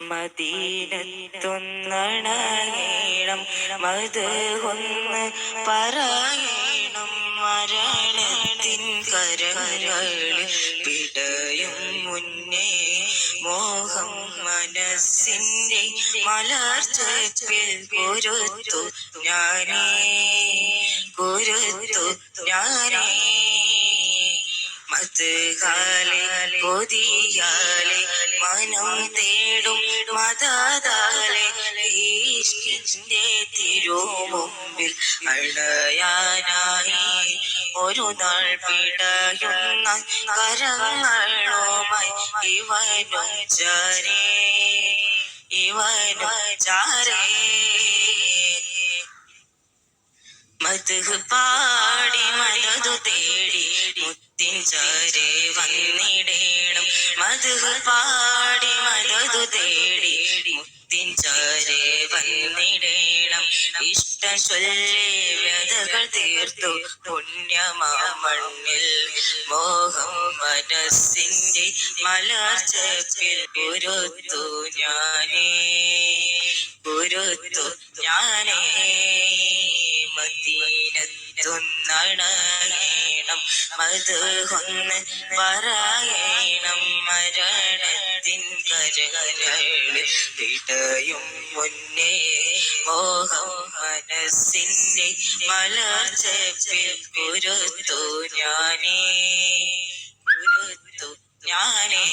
മദീനത്തൊന്നണയണം മത് ഒന്ന് പറയണം. മരണത്തിൻ കരങ്ങളിൽ പിടയും മുന്നേ മോഹം മനസ്സിന്റെ മലർച്ചപ്പിൽ കുരുത്തു ഞാനേ കുരുത്തു ഞാനേ. മതുകാലെ കൊതിയാലെ മനം തേടും മതാതാലെ ഈശ്വരന്റെ തിരുമുമ്പിൽ അഴയാനായി ഒരു നാൾ പിടയുന്ന കരങ്ങളുമായി ഇവനു ചാരേ ഇവനു ചാരേ. മധു പാടി മധു തേടി മുത്തിൻ ചാരെ വന്നിടേണം. മധു പാടി മധു തേടി മുത്തിൻ ചാരെ വന്നിടേണം. ഇഷ്ടം ചൊല്ലി വ്യതകൾ തീർത്തു പുണ്യമാമണ്ണിൽ മോഹം മനസ്സിന്റെ മലർച്ചപ്പിൽ ഗുരുത്തു ഞാനേ. ഗുരുത്തു ഞാനേ. മത് ഒന്ന് പറയണം മരണത്തിൻ കരകളിൽ പിടയും മുന്നേ മോഹം മല മലർച്ചപ്പിൽ ഗുരുത്തു ഞാനേ ഗുരുത്തു ഞാനേ.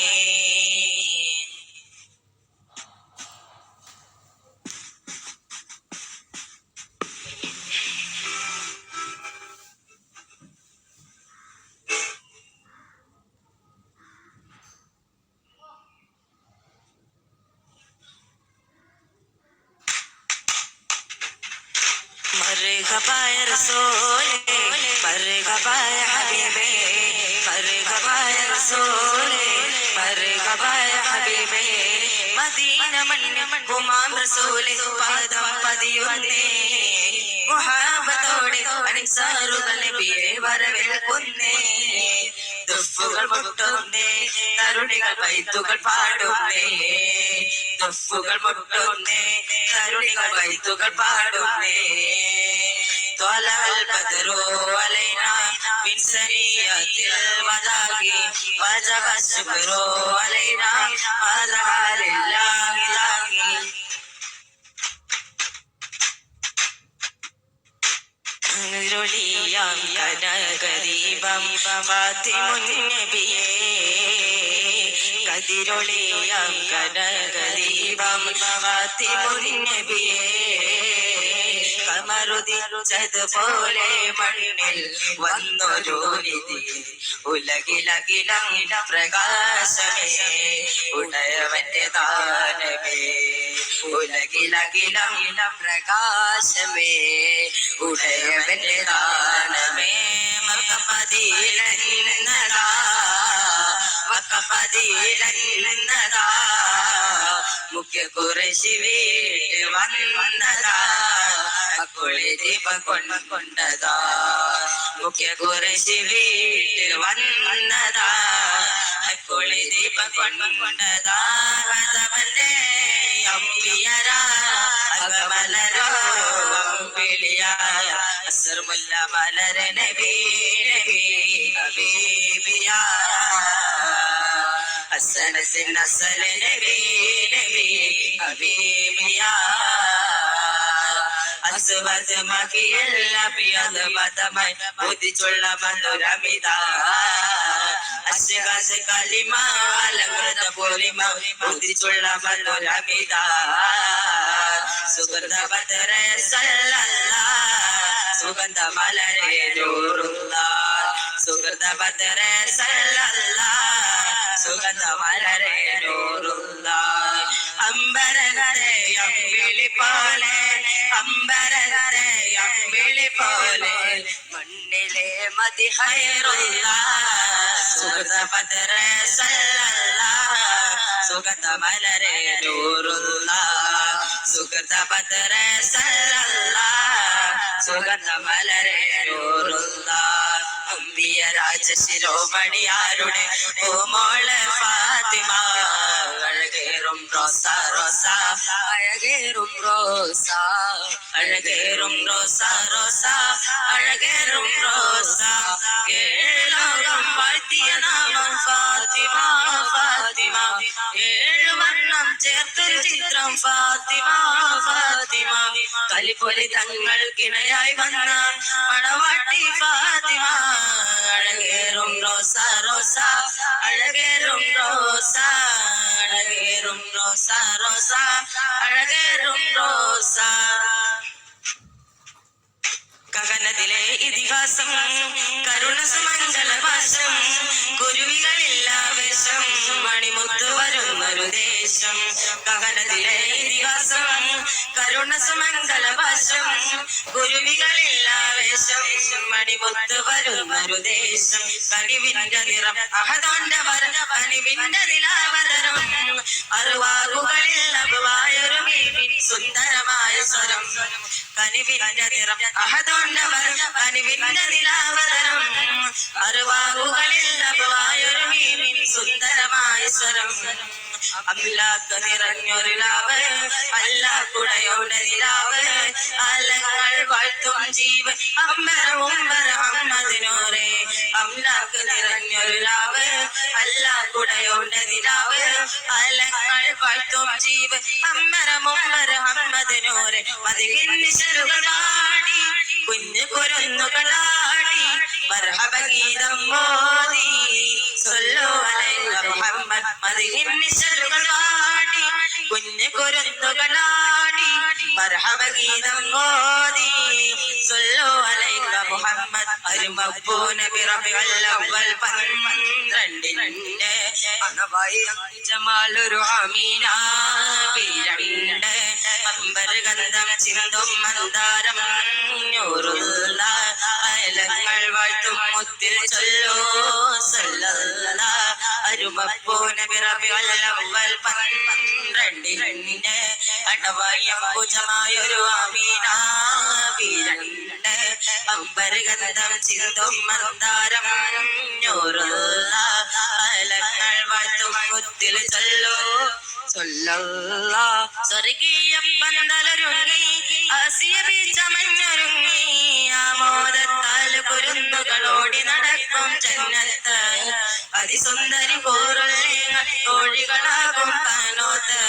കപായ റസൂലേ പർ കപായ ഹബീബേ പർ കപായ റസൂലേ പർ കപായ ഹബീബേ. മദീന മണ്ണ് കുമാം റസൂലേ പാദം പതിയുന്നേ. മുഹാബത്തോടെ അൻസാറുകൾ നബിയെ വരവേൽക്കുന്നേ. ദുഫുകൾ മുട്ടുന്നേ തരുണികൾ വൈത്തുകൾ പാടുന്നേ. ദുഫുകൾ മുട്ടുന്നേ തരുണികൾ വൈത്തുകൾ പാടുന്നേ. طلع البدر علينا من سنيات الوداع وجب الشكر علينا هذا لله لاهي ൊളിയാം കനകദീപം ഫാത്തിമുന്നബിയേ കതിരൊളിയാം കനകദീപം ഫാത്തിമുന്നബിയേ കമറുതിച്ചതുപോലെ മണ്ണിൽ വന്നൊരു നിധി. ഉലകിലകിലം പ്രകാശമേ ഉടയവന്റെ ദാനമേ ഉലകിലകിലം പ്രകാശമേ ഉടയവന്റെ ദാനമേ മകപതിയിലെന്നതാ മകപതിയിലെന്നതാ മുഖ്യ കുറശി വീട് വന്നതാ. அக்குழி தீபம் கொண்டு கொண்டதா முக்கிய குறைசி வீட்டில் வந்ததா? அக்குழி தீபம் கொண்டு கொண்டதா வந்தவனே அம்பியரா? அகமலரோ? அம்பிலியா? அசர்முல்ல மலர நபி நபி அபிபியா حسن سن حسن نبي نبي حبيبي അസുവതമാക്കിയല്ല പിയതുപതമായി ബുദ്ധിച്ചുള്ള മധുരമിത അശ്വകാശ കലിമ അലങ്കൃത പൂർണിമ ബുദ്ധിച്ചുള്ള മനോരമിത. സുഗന്ധ ഭദ്ര സല്ലല്ല സുഗന്ധ മലരെ നൂറുള്ള സുഗന്ധ ഭദ്ര സല്ലല്ല സുഗന്ധ മലരെ നൂറുള്ള അമ്പരകരെ അമ്പിളി പോലെ അമ്പരകരെ അമ്പിളി പോലെ. മണ്ണിലെ മതി ഹൈറുള്ള സുഗന്ധ ഭദ്ര സല്ലല്ല സുഗന്ധ മലരെ നൂറുള്ള സുഗന്ധ ഭദ്ര സല്ലല്ല സുഗന്ധ മലരെ നൂറുള്ള. അമ്പിയ രാജശിരോമണിയാരുടെ ഓമോള ഫാത്തിമ. അഴകേറും റോസ റോസ അഴകേറും റോസ. അഴകേറും റോസ റോസ അഴകേറും റോസ. കേളോകം വാഴ്ത്തിയ നാമം ഫാത്തിമ ഫാത്തിമ. ഏഴ് വർണം ചേർത്തൊരു ചിത്രം ഫാത്തിമ ഫാത്തിമ. കലിപ്പൊലി തങ്ങൾക്കിണയായി വന്ന പണവാട്ടി അഴകേറും റോസ റോസ ഇതിഹാസം കരുണ ഭാഷം കുരുവികളില്ലാവേശം മണിമുത്തു വരുന്നൊരു ദേശം. ഗഗനത്തിലെ ഇതിഹാസം കരുണ സുമംഗലവാശം കുരുവികളില്ലാവേശം മണിമുത്ത് വരുന്നൊരു ദേശം. കനിവിന്റെ നിറം അഹദോന്റെ വരം കനിവിന്റെ നിലാവതരം അറിവാകുകളിൽ അപവായൊരു മീനിൻ സുന്ദരമായ സ്വരം. കനിവിന്റെ നിറം. അഹദോന്റെ വരം കനിവിന്റെ നിലാവതരം അറുവാകുകളിൽ അപവായൊരു മീനിൻ സുന്ദരമായ സ്വരം. അല്ലാക്ക് നിറഞ്ഞൊരു ലാവ് അല്ല കുടയോടെ നിലാവ് അലങ്ങൾ വാഴ്ത്തും ജീവൻ അമ്പര ഉമ്പര അമ്മതിനോരെ അല്ലാക്ക് നിറഞ്ഞൊരു ലാവ് അല്ല കുടയോടെ നിലാവ് അലങ്ങൾ വാഴ്ത്തും ജീവൻ അമ്മര മുമ്പര അമ്മതിനോരെ മതികിന്നിശലുകൾ പാടി കുഞ്ഞു കുരുന്നുകളാടി മർഹബഗീതം മോദി കുഞ്ഞു കുരുന്നുകളാടി മർഹബഗീതം ഓതി. സൊല്ലോ അലൈക മുഹമ്മദ് അരുമപ്പൂന അവ്വൽ പന്ത്രണ്ടിന്റെ അണവായി ജമാലൊരു അമീന പിരണ്ട് അമ്പർ ഗന്ധം ചിന്തും മന്ദാരം നൂറുള്ള അയലങ്ങൾ വാഴ്ത്തും മുത്തിൽ ചൊല്ലോ. സല്ലല്ല അരുമപ്പൂ നബി റബിഉൽ അവ്വൽ പന്ത്രണ്ടിന്റെ അണവായി അമ്പുജമായൊരു അമീന പിരണ്ട് അമ്പർ ഗന്ധം ചിന്തും മന്ദാരം നൂറുള്ള അയലങ്ങൾ വാഴ്ത്തും മുത്തിൽ ചൊല്ലോ. ചൊല്ലല്ല സ്വർഗീയ പന്തലൊരുങ്ങി. ആമോദത്താൽ കുരുന്നുകളോടി നടക്കും ജന്നത്ത് അതിസുന്ദരി കോറുള്ളിങ്ങൾ തോഴികളാകും കാനോത്ത്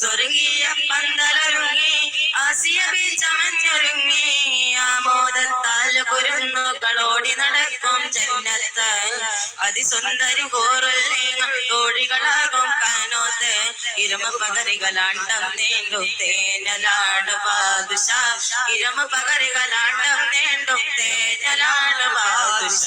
സ്വർഗീയ പന്തലൊരുങ്ങി ആസിയ ബീജമഞ്ഞൊരുങ്ങി ആമോദത്താൽ കുരുന്നുകളോടി നടക്കും ജന്നത്ത്. അതിസുന്ദരി കോറുല്ലേങ്ങ തോഴികളാകും കാനോത്ത്. ഇരമ പകറികളാണ്ടം നീണ്ടു തേനലാണ് ബാദുഷ. ഇരമ പകറികളാണ്ടം നീണ്ടു തേനലാണ് ബാദുഷ.